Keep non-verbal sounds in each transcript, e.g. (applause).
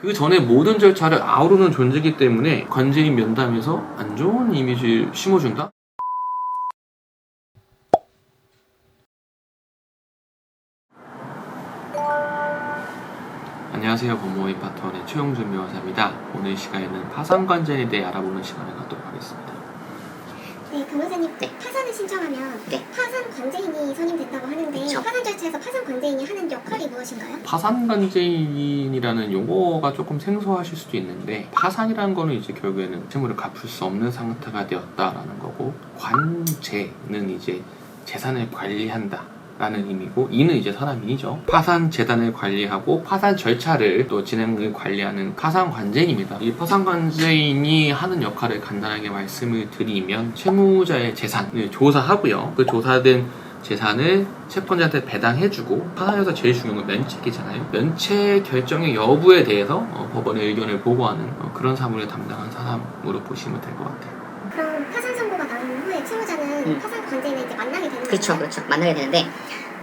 그 전에 모든 절차를 아우르는 존재이기 때문에 관제인 면담에서 안 좋은 이미지를 심어준다? 안녕하세요. 법무의 파트원의 최용준 변호사입니다. 오늘 시간에는 파산 관제에 대해 알아보는 시간을 갖도록 하겠습니다. 네, 변호사님 네. 파산을 신청하면 네. 파산 관제인이 선임 된다고 하는데 그쵸. 파산 절차에서 파산 관제인이 하는 역할이 무엇인가요? 파산 관제인이라는 용어가 조금 생소하실 수도 있는데 파산이라는 거는 이제 결국에는 채무를 갚을 수 없는 상태가 되었다라는 거고 관제는 이제 재산을 관리한다. 라는 의미고 이는 이제 사람인이죠. 파산 재단을 관리하고 파산 절차를 또 진행을 관리하는 파산 관제인입니다. 이 파산 관제인이 하는 역할을 간단하게 말씀을 드리면 채무자의 재산을 조사하고요. 그 조사된 재산을 채권자한테 배당해주고 파산에서 제일 중요한 건 면책이잖아요. 면책 결정의 여부에 대해서 어, 법원의 의견을 보고하는 어, 그런 사무를 담당한 사람으로 보시면 될 것 같아요. 그럼 파산 선고가 나온 후에 채무자는 음. 파산 관제인을 이제 만나게 되는 그렇죠? 그렇죠. 만나게 되는데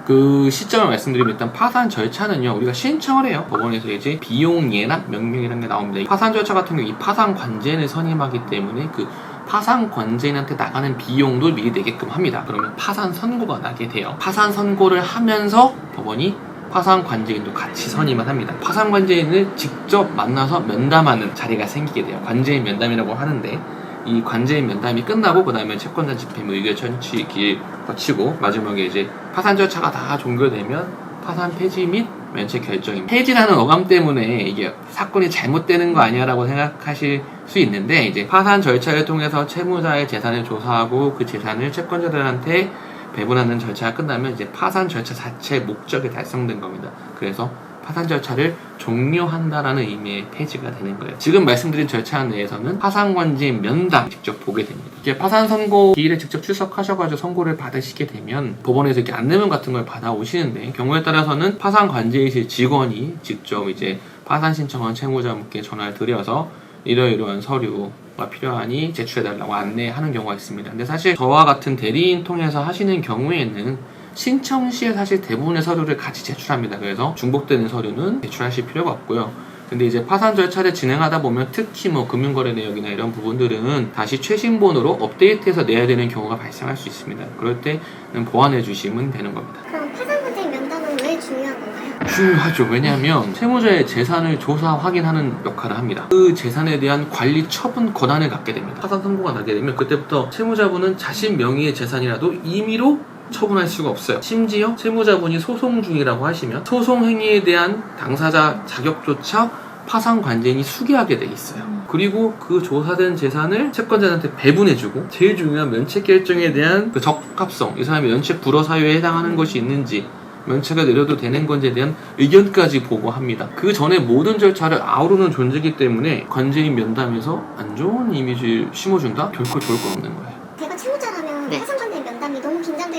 그 시점을 말씀드리면 일단 파산 절차는요 우리가 신청을 해요 법원에서 이제 비용 예납 명령이라는 게 나옵니다 이 파산 절차 같은 경우 이 파산 관제인을 선임하기 때문에 그 파산 관제인한테 나가는 비용도 미리 내게끔 합니다 그러면 파산 선고가 나게 돼요 파산 선고를 하면서 법원이 파산 관제인도 같이 선임을 합니다. 파산 관제인을 직접 만나서 면담하는 자리가 생기게 돼요. 관제인 면담이라고 하는데 이 관제인 면담이 끝나고 그 다음에 채권자 집행 의결 길 거치고 마지막에 이제 파산 절차가 다 종결되면 파산 폐지 및 면책 결정입니다. 폐지라는 어감 때문에 이게 사건이 잘못되는 거 아니야라고 생각하실 수 있는데 이제 파산 절차를 통해서 채무자의 재산을 조사하고 그 재산을 채권자들한테 배분하는 절차가 끝나면 이제 파산 절차 자체의 목적이 달성된 겁니다. 그래서 파산 절차를 종료한다라는 의미의 폐지가 되는 거예요. 지금 말씀드린 절차 내에서는 파산관제인 면담 직접 보게 됩니다. 이게 파산 선고 기일에 직접 출석하셔가지고 선고를 받으시게 되면 법원에서 이렇게 안내문 같은 걸 받아오시는데 경우에 따라서는 파산관제이실 직원이 직접 이제 파산 신청한 채무자분께 전화를 드려서 이러이러한 서류가 필요하니 제출해달라고 안내하는 경우가 있습니다. 근데 사실 저와 같은 대리인 통해서 하시는 경우에는 신청 시에 사실 대부분의 서류를 같이 제출합니다. 그래서 중복되는 서류는 제출하실 필요가 없고요. 근데 이제 파산 절차를 진행하다 보면 특히 뭐 금융거래 내역이나 이런 부분들은 다시 최신본으로 업데이트해서 내야 되는 경우가 발생할 수 있습니다. 그럴 때는 보완해 주시면 되는 겁니다. 그럼 파산 관제인 면담은 왜 중요한 건가요? 중요하죠. 왜냐하면 채무자의 재산을 조사 확인하는 역할을 합니다. 그 재산에 대한 관리 처분 권한을 갖게 됩니다. 파산 선고가 나게 되면 그때부터 채무자분은 자신 명의의 재산이라도 임의로 처분할 수가 없어요. 심지어 채무자분이 소송 중이라고 하시면 소송 행위에 대한 당사자 자격조차 파산 관제인이 수기하게 돼 있어요. 그리고 그 조사된 재산을 채권자한테 배분해주고 제일 중요한 면책 결정에 대한 그 적합성, 이 사람이 면책 불허 사유에 해당하는 것이 있는지 면책을 내려도 되는 건지에 대한 의견까지 보고합니다. 그 전에 모든 절차를 아우르는 존재이기 때문에 관제인 면담에서 안 좋은 이미지를 심어준다? 결코 좋을 건 없는 거예요. 제가 채무자라면 네.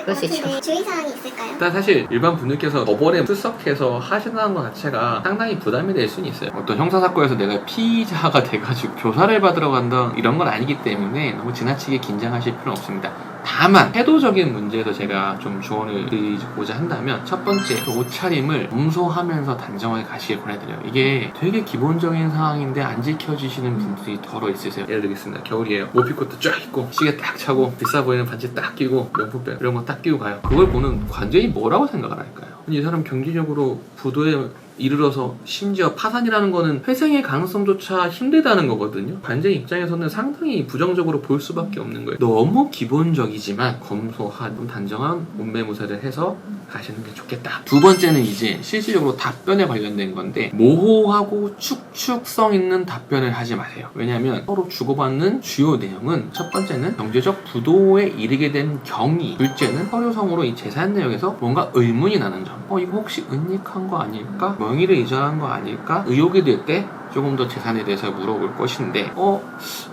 그럴 수 같은데 주의사항이 있을까요? 일단 사실 일반 분들께서 법원에 출석해서 하신다는 것 자체가 상당히 부담이 될 수는 있어요. 어떤 형사사건에서 내가 피의자가 돼가지고 조사를 받으러 간다 이런 건 아니기 때문에 너무 지나치게 긴장하실 필요는 없습니다. 다만 태도적인 문제에서 제가 좀 조언을 드리고자 한다면 첫 번째 그 옷차림을 검소하면서 단정하게 가시길 권해드려요. 이게 되게 기본적인 상황인데 안 지켜지시는 분들이 더러 있으세요. 예를 들겠습니다. 겨울이에요. 모피코트 쫙 입고 시계 딱 차고 비싸 보이는 반지 딱 끼고 명품백 이런 거 딱 끼고 가요. 그걸 보는 관제인이 뭐라고 생각을 할까요? 이 사람 경제적으로 부도에 이르러서 심지어 파산이라는 거는 회생의 가능성조차 힘들다는 거거든요. 관제 입장에서는 상당히 부정적으로 볼 수밖에 없는 거예요. 너무 기본적이지만 검소한 좀 단정한 몸매무새를 해서 가시는 게 좋겠다. 두 번째는 이제 실질적으로 답변에 관련된 건데 모호하고 축축성 있는 답변을 하지 마세요. 왜냐하면 서로 주고받는 주요 내용은 첫 번째는 경제적 부도에 이르게 된 경위, 둘째는 서류성으로 이 재산 내역에서 뭔가 의문이 나는 점. 어 이거 혹시 은닉한 거 아닐까? 명의를 이전한 거 아닐까? 의혹이 들때 조금 더 재산에 대해서 물어볼 것인데 어,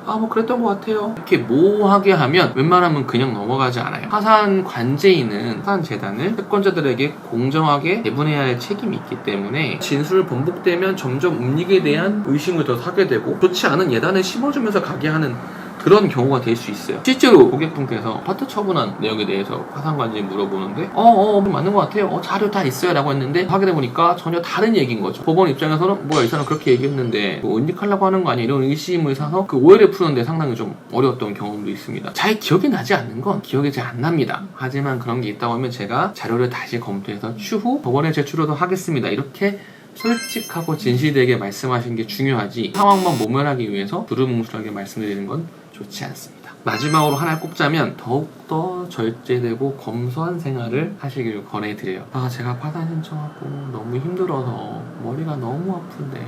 아 뭐 그랬던 것 같아요. 이렇게 모호하게 하면 웬만하면 그냥 넘어가지 않아요. 파산 관제인은 파산 재단을 채권자들에게 공정하게 배분해야 할 책임이 있기 때문에 진술 번복되면 점점 음닉에 대한 의심을 더 사게 되고 좋지 않은 예단을 심어주면서 가게 하는 그런 경우가 될 수 있어요. 실제로 고객분께서 아파트 처분한 내역에 대해서 파산관제 물어보는데 어어 맞는 것 같아요. 어, 자료 다 있어요 라고 했는데 확인해 보니까 전혀 다른 얘기인 거죠. 법원 입장에서는 뭐야 이 사람 그렇게 얘기했는데 뭐 은닉하려고 하는 거 아니야 이런 의심을 사서 그 오해를 푸는데 상당히 좀 어려웠던 경험도 있습니다. 잘 기억이 나지 않는 건 기억이 잘 안 납니다. 하지만 그런 게 있다고 하면 제가 자료를 다시 검토해서 추후 법원에 제출하도록 하겠습니다. 이렇게 솔직하고 진실되게 말씀하시는 게 중요하지 상황만 모면하기 위해서 두루뭉술하게 말씀드리는 건 좋지 않습니다. 마지막으로 하나 꼽자면 더욱더 절제되고 검소한 생활을 하시길 권해드려요. 아 제가 파산 신청하고 너무 힘들어서 머리가 너무 아픈데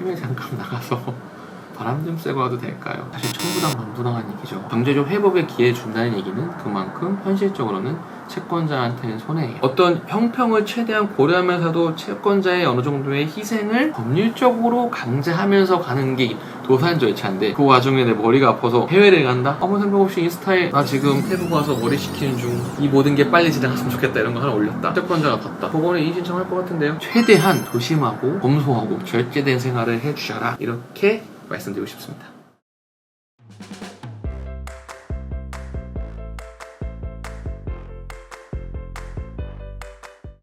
해외 잠깐 나가서 (laughs) 바람 좀 쐬고 와도 될까요? 사실 천부당 만부당한 얘기죠. 경제적 회복의 기회 준다는 얘기는 그만큼 현실적으로는 채권자한테는 손해예요. 어떤 형평을 최대한 고려하면서도 채권자의 어느 정도의 희생을 법률적으로 강제하면서 가는 게 도산 절차인데 그 와중에 내 머리가 아파서 해외를 간다? 아무 생각 없이 인스타에 나 지금 태국 와서 머리 식히는 중 이 모든 게 빨리 지나갔으면 좋겠다 이런 거 하나 올렸다. 채권자가 봤다. 법원에 이의 신청할 것 같은데요. 최대한 조심하고 검소하고 절제된 생활을 해주셔라. 이렇게 말씀드리고 싶습니다